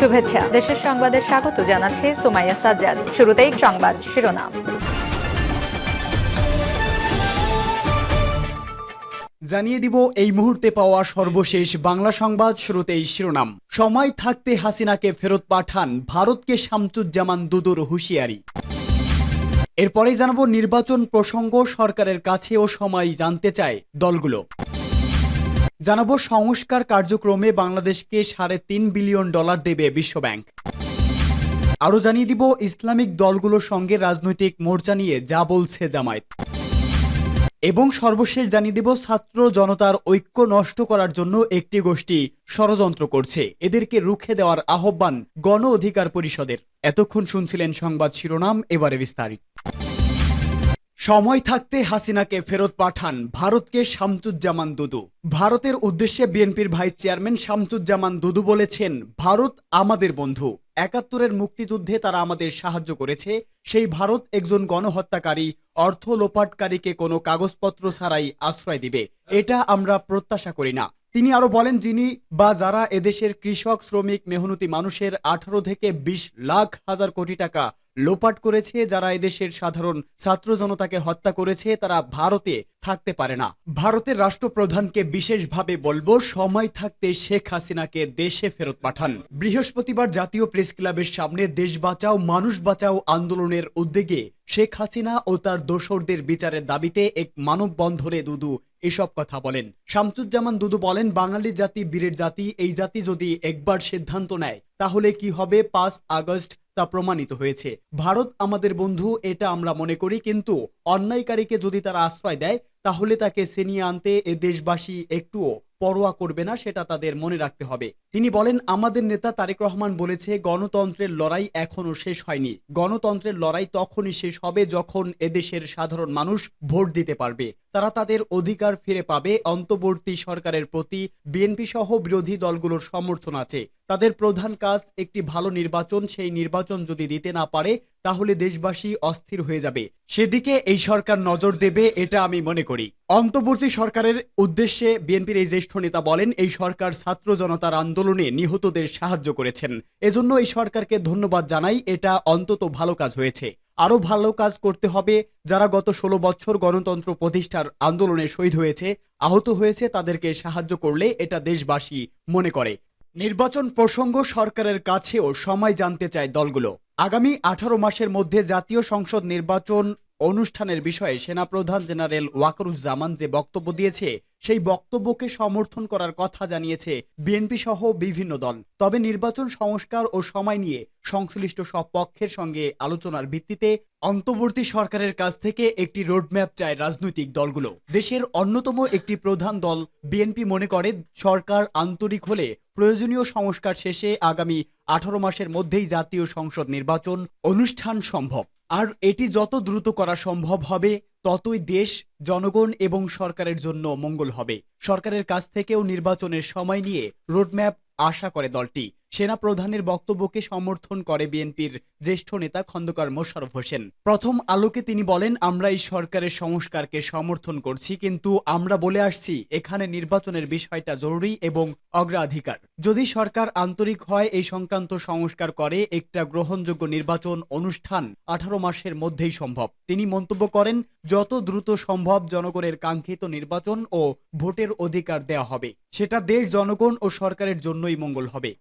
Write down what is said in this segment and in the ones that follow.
শুভেচ্ছা। দেশের সংবাদে স্বাগত জানাচ্ছে সোমাইয়া সাজ্জাদ। শুরুতেই সংবাদ শিরোনাম। জানিয়ে দিব এই মুহূর্তে পাওয়া সর্বশেষ বাংলা সংবাদ শুরুতেই শিরোনাম। সময় থাকতে হাসিনাকে ফেরত পাঠান ভারতকে শামচুজ্জামান দুদুর হুঁশিয়ারি। এরপরেই জানাব নির্বাচন প্রসঙ্গ সরকারের কাছেও সময় জানতে চায় দলগুলো। জানাব সংস্কার কার্যক্রমে বাংলাদেশকে সাড়ে তিন বিলিয়ন ডলার দেবে বিশ্বব্যাংক। আরও জানিয়ে দিব, ইসলামিক দলগুলোর সঙ্গে রাজনৈতিক মোর্চা নিয়ে যা বলছে জামায়াত। এবং সর্বশেষ জানিয়ে দেব, ছাত্র জনতার ঐক্য নষ্ট করার জন্য একটি গোষ্ঠী ষড়যন্ত্র করছে। এদেরকে রুখে দেওয়ার আহ্বান গণ অধিকার পরিষদের। এতক্ষণ শুনছিলেন সংবাদ শিরোনাম, এবারে বিস্তারিত। সময় থাকতে হাসিনাকে ফেরত পাঠান ভারতকে শামচুজ্জামান দুদু। ভারতের উদ্দেশ্যে বিএনপির ভাইস চেয়ারম্যান শামচুজ্জামান দুদু বলেছেন, ভারত আমাদের বন্ধু। একাত্তরের মুক্তিযুদ্ধে তারা আমাদের সাহায্য করেছে। সেই ভারত একজন গণহত্যাকারী, অর্থ লোপাটকারীকে কোনো কাগজপত্র ছাড়াই আশ্রয় দিবে। এটা আমরা প্রত্যাশা করি না। তিনি আরও বলেন, যিনি বা যারা এদেশের কৃষক, শ্রমিক, মেহনতি মানুষের আঠারো থেকে বিশ লাখ হাজার কোটি টাকা লোপাট করেছে, যারা এদেশের সাধারণ ছাত্র জনতাকে হত্যা করেছে, তারা ভারতে থাকতে পারে না। ভারতের রাষ্ট্রপ্রধানকে বিশেষভাবে বলব, সময় থাকতে শেখ হাসিনাকে দেশে ফেরত পাঠান। বৃহস্পতিবার জাতীয় প্রেস ক্লাবের সামনে দেশ বাঁচাও, মানুষ বাঁচাও আন্দোলনের উদ্যোগে শেখ হাসিনা ও তার দোসরদের বিচারের দাবিতে এক মানববন্ধনে দুদু এসব কথা বলেন। শামসুজ্জামান দুদু বলেন, বাঙালি জাতি বীরের জাতি, এই জাতি যদি একবার সিদ্ধান্ত নেয়, তাহলে কি হবে? পাঁচ আগস্ট তা প্রমাণিত হয়েছে। ভারত আমাদের বন্ধু, এটা আমরা মনে করি, কিন্তু অন্যায়কারীকে যদি তারা আশ্রয় দেয়, তাহলে তাকে ছিনিয়ে আনতে এ দেশবাসী একটুও পরোয়া করবে না, সেটা তাদের মনে রাখতে হবে। তিনি বলেন, আমাদের নেতা তারেক রহমান বলেছে, গণতন্ত্রের লড়াই এখনও শেষ হয়নি। গণতন্ত্রের লড়াই তখনই শেষ হবে যখন এদেশের সাধারণ মানুষ ভোট দিতে পারবে। তারা তাদের অধিকার ফিরে পাবে। অন্তর্বর্তী সরকারের প্রতি বিএনপি সহ বিরোধী দলগুলোর সমর্থন আছে। তাদের প্রধান কাজ একটি ভালো নির্বাচন, সেই নির্বাচন যদি দিতে না পারে, তাহলে দেশবাসী অস্থির হয়ে যাবে। সেদিকে এই সরকার নজর দেবে, এটা আমি মনে করি। অন্তর্বর্তী সরকারের উদ্দেশ্যে বিএনপির এই জ্যেষ্ঠ নেতা বলেন, এই সরকার ছাত্র জনতার আন্দোলনে নিহতদের সাহায্য করেছেন। এজন্য এই সরকারকে ধন্যবাদ জানাই, এটা অন্তত ভালো কাজ হয়েছে। আরও ভালো কাজ করতে হবে, যারা গত ষোলো বছর গণতন্ত্র প্রতিষ্ঠার আন্দোলনে শহীদ হয়েছে, আহত হয়েছে, তাদেরকে সাহায্য করলে এটা দেশবাসী মনে করে। নির্বাচন প্রসঙ্গ সরকারের কাছেও সময় জানতে চায় দলগুলো। আগামী আঠারো মাসের মধ্যে জাতীয় সংসদ নির্বাচন অনুষ্ঠানের বিষয়ে সেনাপ্রধান জেনারেল ওয়াকরুজ্জামান যে বক্তব্য দিয়েছে সেই বক্তব্যকে সমর্থন করার কথা জানিয়েছে বিএনপি সহ বিভিন্ন দল। তবে নির্বাচন সংস্কার ও সময় নিয়ে সংশ্লিষ্ট সব পক্ষের সঙ্গে আলোচনার ভিত্তিতে অন্তর্বর্তী সরকারের কাছ থেকে একটি রোডম্যাপ চায় রাজনৈতিক দলগুলো। দেশের অন্যতম একটি প্রধান দল বিএনপি মনে করে সরকার আন্তরিক হলে প্রয়োজনীয় সংস্কার শেষে আগামী আঠারো মাসের মধ্যেই জাতীয় সংসদ নির্বাচন অনুষ্ঠান সম্ভব। আর এটি যত দ্রুত করা সম্ভব হবে, ততই দেশ, জনগণ এবং সরকারের জন্য মঙ্গল হবে। সরকারের কাছ থেকেও নির্বাচনের সময় নিয়ে রোডম্যাপ আশা করে দলটি। সেনা প্রধানের বক্তব্যকে সমর্থন করে বিএনপির জ্যেষ্ঠ নেতা খন্দকার মোশাররফ হোসেন। প্রথম আলোকে তিনি বলেন, আমরা এই সরকারের সংস্কারকে সমর্থন করছি, কিন্তু আমরা বলে আসছি, এখানে নির্বাচনের বিষয়টা জরুরি এবং অগ্রাধিকার। যদি সরকার আন্তরিক হয়, এই সংক্রান্ত সংস্কার করে একটা গ্রহণযোগ্য নির্বাচন অনুষ্ঠান আঠারো মাসের মধ্যেই সম্ভব। তিনি মন্তব্য করেন, যত দ্রুত সম্ভব জনগণের কাঙ্ক্ষিত নির্বাচন ও ভোটের অধিকার দেওয়া হবে। সেটা দেশ, জনগণ ও সরকারের জন্যই মঙ্গল হবে।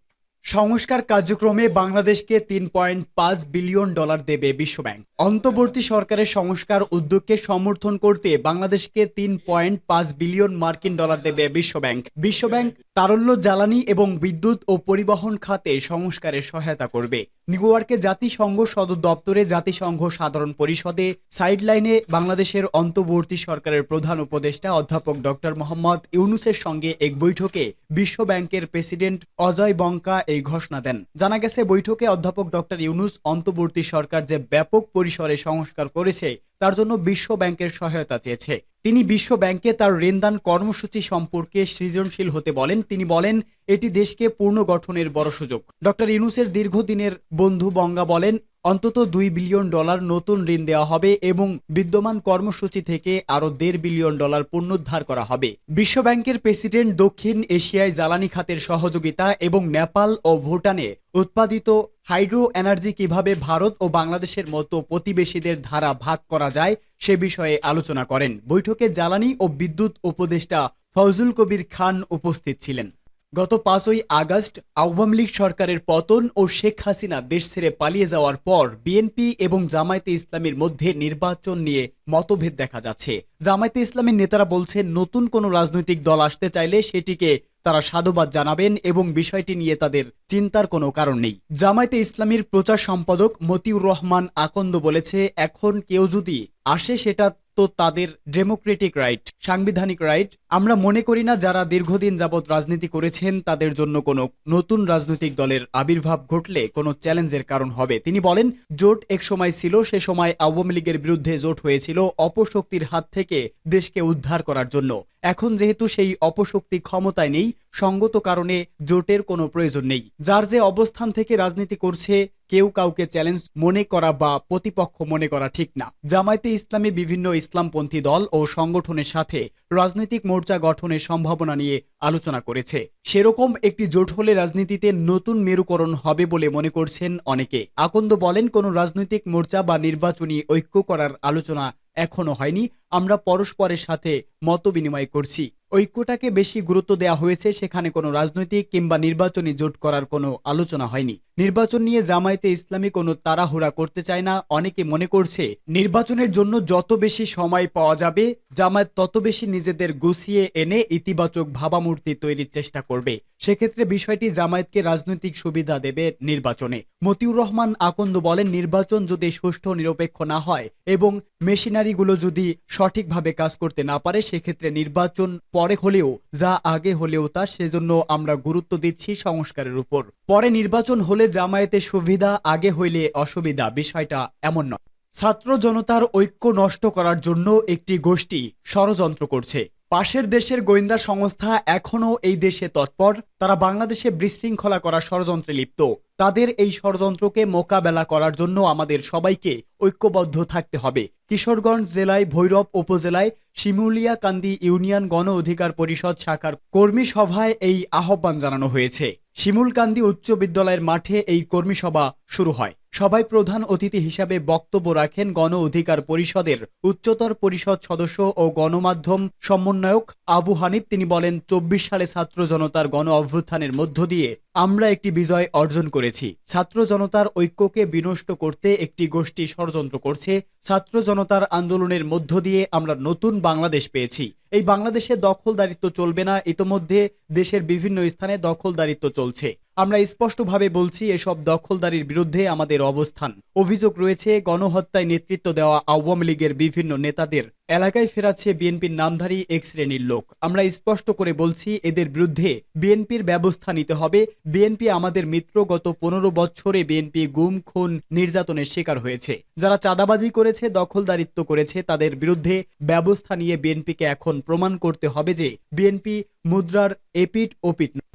সংস্কার কার্যক্রমে বাংলাদেশকে তিন পয়েন্ট পাঁচ বিলিয়ন ডলার দেবে বিশ্বব্যাংক। অন্তর্বর্তী সরকারের সংস্কার উদ্যোগকে সমর্থন করতে বাংলাদেশকে তিন পয়েন্ট পাঁচ বিলিয়ন মার্কিন ডলার দেবে বিশ্বব্যাংক। বিশ্বব্যাংক তারল্য, জ্বালানি এবং বিদ্যুৎ ও পরিবহন খাতে সংস্কারে সহায়তা করবে। নিউ ইয়র্কে জাতিসংঘ সদর দপ্তরে জাতিসংঘ সাধারণ পরিষদে সাইডলাইনে বাংলাদেশের অন্তর্বর্তী সরকারের প্রধান উপদেষ্টা অধ্যাপক ডক্টর মোহাম্মদ ইউনুসের সঙ্গে এক বৈঠকে বিশ্বব্যাংকের প্রেসিডেন্ট অজয় বঙ্কা এই ঘোষণা দেন। জানা গেছে, বৈঠকে অধ্যাপক ডক্টর ইউনুস অন্তর্বর্তী সরকার যে ব্যাপক পরিসরে সংস্কার করেছে, তার জন্য বিশ্ব ব্যাংকের সহায়তা চেয়েছে। তিনি বিশ্ব ব্যাংকে তার ঋণদান কর্মসূচি সম্পর্কে সৃজনশীল হতে বলেন। তিনি বলেন, এটি দেশকে পূর্ণ গঠনের বড় সুযোগ। ডক্টর ইউনুসের দীর্ঘদিনের বন্ধু বঙ্গা বলেন অন্তত দুই বিলিয়ন ডলার নতুন ঋণ দেওয়া হবে এবং বিদ্যমান কর্মসূচি থেকে আরও দেড় বিলিয়ন ডলার পুনরুদ্ধার করা হবে। বিশ্বব্যাংকের প্রেসিডেন্ট দক্ষিণ এশিয়ায় জ্বালানি খাতের সহযোগিতা এবং নেপাল ও ভুটানে উৎপাদিত হাইড্রো এনার্জি কীভাবে ভারত ও বাংলাদেশের মতো প্রতিবেশীদের ধারা ভাগ করা যায় সে বিষয়ে আলোচনা করেন। বৈঠকে জ্বালানি ও বিদ্যুৎ উপদেষ্টা ফজলুল কবির খান উপস্থিত ছিলেন। গত পাঁচই আগস্ট আওয়ামী লীগ সরকারের পতন ও শেখ হাসিনা দেশ ছেড়ে পালিয়ে যাওয়ার পর বিএনপি এবং জামায়াতে ইসলামের মধ্যে নির্বাচন নিয়ে মতভেদ দেখা যাচ্ছে। জামায়াতে ইসলামীর নেতারা বলছেন, নতুন কোনো রাজনৈতিক দল আসতে চাইলে সেটিকে তারা সাধুবাদ জানাবেন এবং বিষয়টি নিয়ে তাদের চিন্তার কোনো কারণ নেই। জামায়াতে ইসলামীর প্রচার সম্পাদক মতিউর রহমান আকন্দ বলেছে, এখন কেউ যদি আসে সেটা তো তাদের ডেমোক্রেটিক রাইট সাংবিধানিক রাইট আমরা মনে করি না যারা দীর্ঘদিন যাবৎ রাজনীতি করেছেন, তাদের জন্য কোনো নতুন রাজনৈতিক দলের আবির্ভাব ঘটলে কোনো চ্যালেঞ্জের কারণ হবে। তিনি বলেন, জোট এক সময় ছিল, সে সময় আওয়ামী লীগের বিরুদ্ধে জোট হয়েছিল অপশক্তির হাত থেকে দেশকে উদ্ধার করার জন্য। এখন যেহেতু সেই অপশক্তি ক্ষমতায় নেই সঙ্গত কারণে জোটের কোনো প্রয়োজন নেই। যার যে অবস্থান থেকে রাজনীতি করছে, কেউ কাউকে চ্যালেঞ্জ মনে করা বা প্রতিপক্ষ মনে করা ঠিক না। জামায়াতে ইসলামী বিভিন্ন ইসলামপন্থী দল ও সংগঠনের সাথে রাজনৈতিক মোর্চা গঠনের সম্ভাবনা নিয়ে আলোচনা করেছে। সেরকম একটি জোট হলে রাজনীতিতে নতুন মেরুকরণ হবে বলে মনে করছেন অনেকে। আকন্দ বলেন, কোনো রাজনৈতিক মোর্চা বা নির্বাচনী ঐক্য করার আলোচনা এখনও হয়নি। আমরা পরস্পরের সাথে মত বিনিময় করছি। ঐক্যটাকে বেশি গুরুত্ব দেওয়া হয়েছে, সেখানে কোনো রাজনৈতিক কিংবা নির্বাচনী জোট করার কোনো আলোচনা হয়নি। নির্বাচন নিয়ে জামায়াতে ইসলামী কোনো তাড়াহুড়া করতে চায় না, অনেকে মনে করছে নির্বাচনের জন্য যত বেশি সময় পাওয়া যাবে, জামায়াত তত বেশি নিজেদের গুছিয়ে এনে ইতিবাচক ভাবামূর্তি তৈরির চেষ্টা করবে। সেক্ষেত্রে বিষয়টি জামায়াতকে রাজনৈতিক সুবিধা দেবে নির্বাচনে। মতিউর রহমান আকন্দ বলেন, নির্বাচন যদি সুষ্ঠু নিরপেক্ষ না হয় এবং মেশিনারিগুলো যদি সঠিকভাবে কাজ করতে না পারে, সেক্ষেত্রে নির্বাচন পরে হলেও, যা আগে হলেও তা, সেজন্য আমরা গুরুত্ব দিচ্ছি সংস্কারের উপর। পরে নির্বাচন হলে জামায়াতের সুবিধা আগে হইলে অসুবিধা বিষয়টা এমন নয়। ছাত্র জনতার ঐক্য নষ্ট করার জন্য একটি গোষ্ঠী ষড়যন্ত্র করছে। পাশের দেশের গোয়েন্দা সংস্থা এখনও এই দেশে তৎপর। তারা বাংলাদেশে বিশৃঙ্খলা করার ষড়যন্ত্রে লিপ্ত। তাদের এই ষড়যন্ত্রকে মোকাবেলা করার জন্য আমাদের সবাইকে ঐক্যবদ্ধ থাকতে হবে। কিশোরগঞ্জ জেলায়, ভৈরব উপজেলায়, শিমুলিয়াকান্দি ইউনিয়ন গণ অধিকার পরিষদ শাখার কর্মী সভায় এই আহ্বান জানানো হয়েছে। শিমুলকান্দি উচ্চ বিদ্যালয়ের মাঠে এই কর্মী সভা শুরু হয়। সভায় প্রধান অতিথি হিসাবে বক্তব্য রাখেন গণ অধিকার পরিষদের উচ্চতর পরিষদ সদস্য ও গণমাধ্যম সমন্বয়ক আবু হানিফ। তিনি বলেন, চব্বিশ সালে ছাত্র জনতার গণ অভ্যুত্থানের মধ্য দিয়ে আমরা একটি বিজয় অর্জন করেছি। ছাত্র জনতার ঐক্যকে বিনষ্ট করতে একটি গোষ্ঠী ষড়যন্ত্র করছে। ছাত্র জনতার আন্দোলনের মধ্য দিয়ে আমরা নতুন বাংলাদেশ পেয়েছি। এই বাংলাদেশে দখলদারিত্ব চলবে না। ইতোমধ্যে দেশের বিভিন্ন স্থানে দখলদারিত্ব চলছে। আমরা স্পষ্টভাবে বলছি এসব দখলদারির বিরুদ্ধে আমাদের অবস্থান। অভিযোগ রয়েছে, গণহত্যায় নেতৃত্ব দেওয়া আওয়ামী লীগের বিভিন্ন নেতাদের এলাকায় ফেরাচ্ছে বিএনপির নামধারী এক শ্রেণির লোক। আমরা স্পষ্ট করে বলছি, এদের বিরুদ্ধে বিএনপির ব্যবস্থা নিতে হবে। বিএনপি আমাদের মিত্র, গত পনেরো বছরে বিএনপি গুম, খুন, নির্যাতনের শিকার হয়েছে। যারা চাঁদাবাজি করেছে, দখলদারিত্ব করেছে, তাদের বিরুদ্ধে ব্যবস্থা নিয়ে বিএনপিকে এখন প্রমাণ করতে হবে যে বিএনপি মুদ্রার এপিট ওপিট